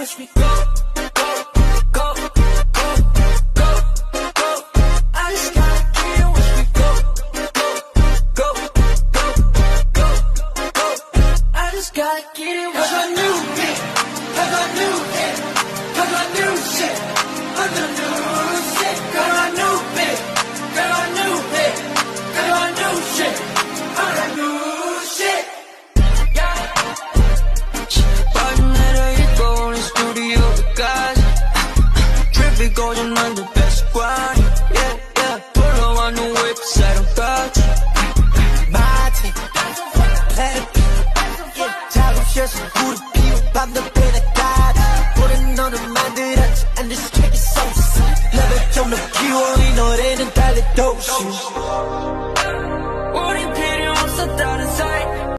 watch me go. Gotta get it with my new bitch We you're not the best one. Yeah, yeah. Pull up on the whip, set on touch. Mate, Yeah. 작업실에서 불을 피우 밤도 배나까지 보는 너를 만들었지 않을 수밖에 없었어 레벨 좀더 키워 이 노래는 달리 도시